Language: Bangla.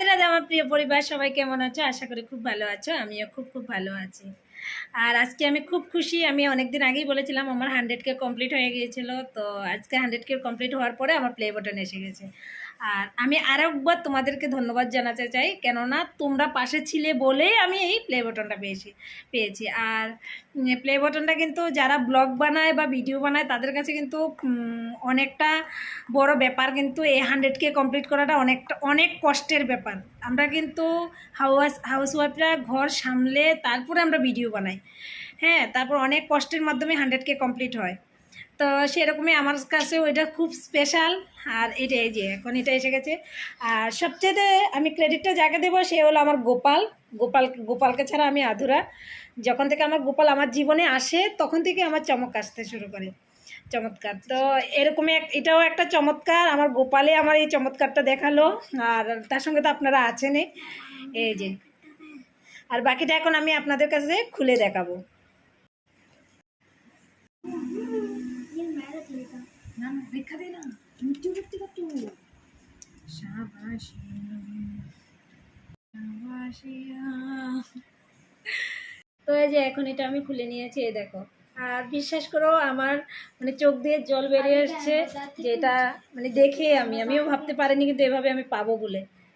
রাধে আমার প্রিয় পরিবার, সবাই কেমন আছো? আশা করি খুব ভালো আছো। আমিও খুব খুব ভালো আছি। আর আজকে আমি খুব খুশি, আমি অনেকদিন আগেই বলেছিলাম আমার হান্ড্রেড কে কমপ্লিট হয়ে গিয়েছিল, তো আজকে হান্ড্রেড কে কমপ্লিট হওয়ার পরে আমার প্লে বাটন এসে গেছে। আর আমি আরেকবার তোমাদেরকে ধন্যবাদ জানাতে চাই, কেননা তোমরা পাশে ছিলে বলেই আমি এই প্লে বাটনটা পেয়েছি পেয়েছি। আর প্লে বাটনটা কিন্তু যারা ব্লগ বানায় বা ভিডিও বানায়, তাদের কাছে কিন্তু অনেকটা বড় ব্যাপার, কিন্তু এই হান্ড্রেডকে কমপ্লিট করাটা অনেকটা, অনেক কষ্টের ব্যাপার। আমরা কিন্তু হাউস হাউসওয়াইফরা ঘর সামলে, তারপরে আমরা ভিডিও বানাই। হ্যাঁ তারপর অনেক কষ্টের মাধ্যমে হান্ড্রেডকে কমপ্লিট হয়। তো সেরকমই আমার কাছে ওইটা খুব স্পেশাল আর এটা এই যে, এখন এটা এসে গেছে। আর সবচেয়ে আমি ক্রেডিটটা যাকে দেবো, সে হলো আমার গোপাল। গোপাল, গোপালকে ছাড়া আমি আধুরা। যখন থেকে আমার গোপাল আমার জীবনে আসে, তখন থেকে আমার চমক আসতে শুরু করে। চমৎকার। তো এরকমই এক, এটাও একটা চমৎকার। আমার গোপালে আমার এই চমৎকারটা দেখাল। আর তার সঙ্গে তো আপনারা আছেনই। এই যে আর বাকিটা এখন আমি আপনাদের কাছে খুলে দেখাবো। তো এই যে এখন এটা আমি খুলে নিয়েছি এই দেখো। আর বিশ্বাস করো আমার মানে চোখ দিয়ে জল বেরিয়ে এসছে যেটা মানে দেখে আমি আমিও ভাবতে পারিনি কিন্তু এভাবে আমি পাবো বলে।